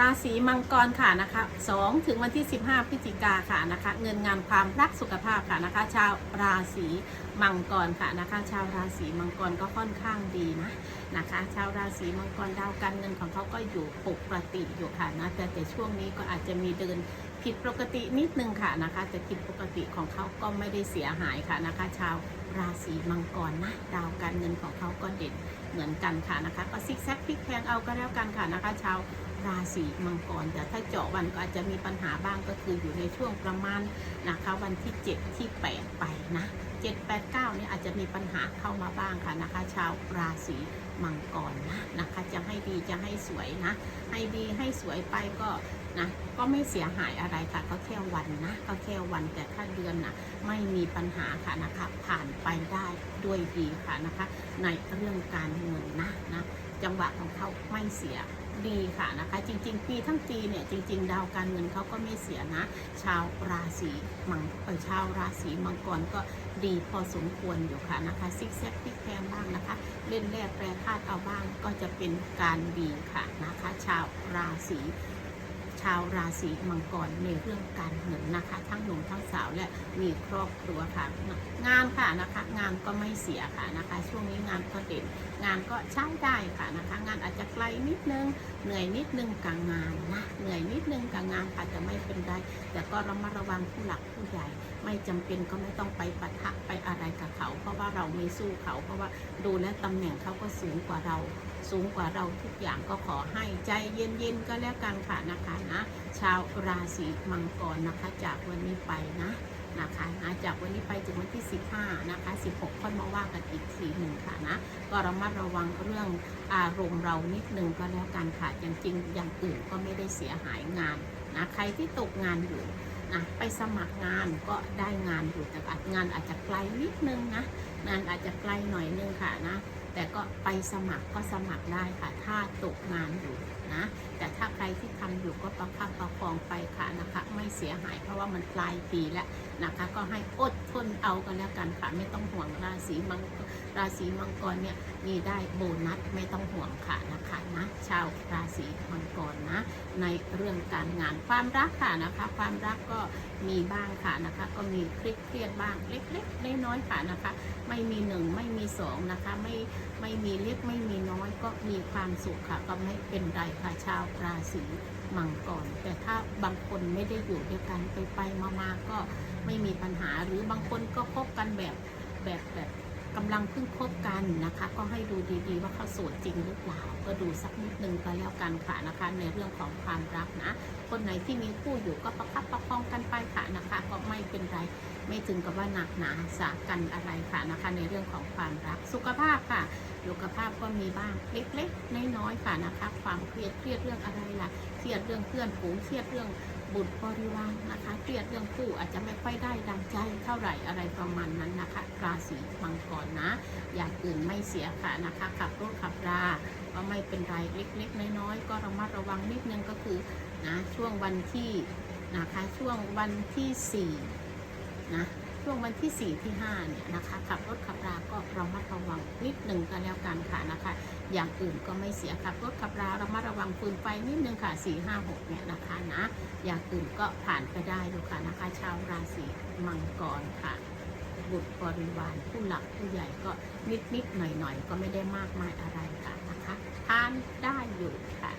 ราศีมังกรค่ะนะคะ2ถึงวันที่ 15 พฤศจิกาค่ะนะคะ เงินงานความรักสุขภาพค่ะนะคะ ชาวราศีมังกรค่ะนะคะ ชาวราศีมังกรก็ค่อนข้างดีนะนะคะ ชาวราศีมังกรดาวการเงินของเขาก็อยู่ปกติอยู่ค่ะนะแต่แต่ช่วงนี้ก็อาจจะมีเดินผิดปกตินิดนึงค่ะนะคะ แต่ผิดปกติของเขาก็ไม่ได้เสียหายค่ะนะคะ ชาวราศีมังกรนะดาวการเงินของเขาก็เด่นเหมือนกันค่ะนะคะ ก็ซิกแซกพลิกแพงเอาก็แล้วกันค่ะนะคะ ชาว ราศีมังกรแต่ถ้าเจาะวันก็อาจจะมีปัญหาบ้างก็คืออยู่ในช่วงประมาณนะคะวันที่ 7 ที่ 8 ไปนะ7 8 9เนี่ยอาจจะมีปัญหาเข้ามาบ้างค่ะนะคะ ชาวราศีมังกรนะนะคะ จะให้ดีจะให้สวยนะ ให้ดีให้สวยไปก็นะก็ไม่เสียหายอะไรค่ะก็แค่วันนะก็แค่วันแต่ถ้าเดือนนะไม่มีปัญหาค่ะนะคะ ผ่านไปได้ด้วยดีค่ะนะคะ ในเรื่องการเงินนะนะจังหวะของเขาไม่เสีย ดีค่ะนะคะ จริง ๆ ปีทั้งปีเนี่ยจริง ๆ ดาวการเงินเขาก็ไม่เสียนะ ชาวราศีมังเออชาวราศีมังกรก็ดีพอสมควรอยู่ค่ะนะคะซิกแซกพลิกแพงบ้างนะคะ เล่นแร่แปรธาตุเอาบ้างก็จะเป็นการดีค่ะนะคะ ชาวราศีาวราศีมังกรในเรื่องการเงินนะคะ ทั้งหนุ่มทั้งสาวและมีครอบครัวค่ะ งานค่ะนะคะ งานก็ไม่เสียค่ะนะคะ ช่วงนี้งานก็เด่นงานก็ใช้ได้ค่ะนะคะ งานอาจจะไกลนิดนึงเหนื่อยนิดนึงกับงานนะเหนื่อยนิดนึงกับงานอาจจะไม่เป็นไรแต่ก็ระมัดระวังผู้หลักผู้ใหญ่ ไม่จำเป็นก็ไม่ต้องไปปะทะไปอะไรกับเขา เพราะว่าเราไม่สู้เขา เพราะว่าดูแลวตำแหน่งเขาก็สูงกว่าเรา สูงกว่าเราทุกอย่างก็ขอให้ใจเย็นๆก็แล้วกันค่ะนะคะนะ ชาวราศีมังกรนะคะ จากวันนี้ไปนะนะคะนะจากวันนี้ไปถึงวันที่ 15 นะคะ 16 ค่อยมาว่ากันอีกทีหนึ่งค่ะนะ ก็ระมัดระวังเรื่องอารมณ์เรานิดนึงก็แล้วกันค่ะอย่างจริงอย่างอื่นก็ไม่ได้เสียหายงานนะ ใครที่ตกงานอยู่นะไปสมัครงานก็ได้งานอยู่แต่งานอาจจะไกลนิดนึงนะ งานอาจจะไกลหน่อยนึงค่ะนะ แต่ก็ไปสมัครก็สมัครได้ค่ะ ถ้าตกงานอยู่นะ แต่ถ้าใครที่ทำอยู่ก็ประคับประคองไปค่ะนะคะ ไม่เสียหายเพราะว่ามันปลายปีแล้วนะคะ ก็ให้อดทนเอากันแล้วกันค่ะ ไม่ต้องห่วงราศีมังราศีมังกรเนี่ยมีได้โบนัสไม่ต้องห่วงค่ะนะคะนะชาวราศีมังกรนะ ในเรื่องการงานความรักค่ะนะคะ ความรักก็มีบ้างค่ะนะคะ ก็มีเครียดเครียดบ้างเล็กๆน้อยๆค่ะนะคะ ไม่มีหนึ่งไม่มีสองนะคะไม่ไม่มีเล็กไม่มีน้อยก็มีความสุขค่ะ ก็ไม่เป็นไรค่ะชาวราศีมังกรแต่ถ้าบางคนไม่ได้อยู่ด้วยกันไปไปๆมาๆก็ไม่มีปัญหาหรือบางคนก็คบกันแบบแบบแบบ กำลังเพิ่งคบกันนะคะ ก็ให้ดูดีๆ ว่าเขาโสดจริงหรือเปล่า ก็ดูสักนิดนึงก็แล้วกันค่ะนะคะ ในเรื่องของความรักนะ คนไหนที่มีคู่อยู่ก็ประคับประคองกันไปค่ะนะคะ ก็ไม่เป็นไรไม่ถึงกับว่าหนักหนาสากันอะไรค่ะนะคะ ในเรื่องของความรักสุขภาพค่ะสุขภาพก็มีบ้างเล็กๆน้อยๆค่ะนะคะ ความเครียดเครียดเรื่องอะไรล่ะ รียดเรื่องเพื่อนฝูงเครียดเรื่องบุตรบริวารนะคะเครียดเรื่องคู่อาจจะไม่ค่อยได้ดังใจเท่าไหร่อะไรประมาณนั้นนะคะราศีมังกรนะ อย่างอื่นไม่เสียค่ะนะคะขับรถขับราก็ไม่เป็นไรเล็กๆน้อยๆก็ระมัดระวังนิดนึงก็คือนะช่วงวันที่นะคะช่วงวันที่สี่นะ ช่วงวันที่ 4 ที่ 5 เนี่ยนะคะขับรถขับราก็ระมัดระวังนิดหนึ่งก็แล้วกันค่ะนะคะ อย่างอื่นก็ไม่เสียขับรถขับราระมัดระวังฟืนไฟนิดนึงค่ะ 4 5 6 เนี่ยนะคะนะ อย่างอื่นก็ผ่านไปได้ดูค่ะนะคะ ชาวราศีมังกรค่ะบุตรบริวารผู้หลักผู้ใหญ่ก็นิดนิดหน่อยหน่อยก็ไม่ได้มากมายอะไรค่ะนะคะทานได้อยู่ค่ะ